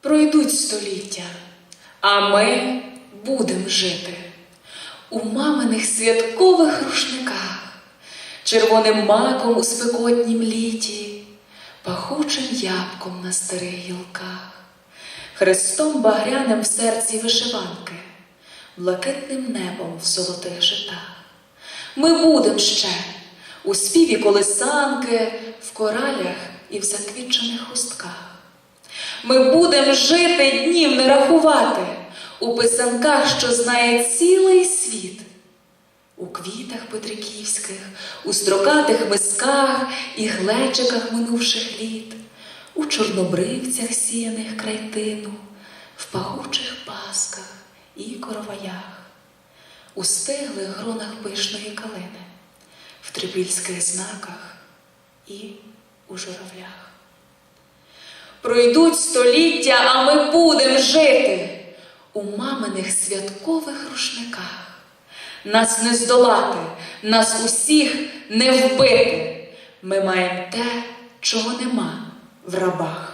Пройдуть століття, а ми будем жити у маминих святкових рушниках, червоним маком у спекотнім літі, пахучим ябком на старих гілках, хрестом багряним в серці вишиванки, блакитним небом в золотих житах. Ми будем ще у співі колисанки, в коралях і в заквітчених хустках. Ми будем жити днів не рахувати. У писанках, що знає цілий світ, у квітах петриківських, у строкатих мисках і глечиках минувших літ, у чорнобривцях сіяних крайтину, в пахучих пасках і короваях, у стиглих гронах пишної калини, в трипільських знаках і у журавлях. Пройдуть століття, а ми будем жити у маминих святкових рушниках. Нас не здолати, нас усіх не вбити. Ми маємо те, чого нема в рабах.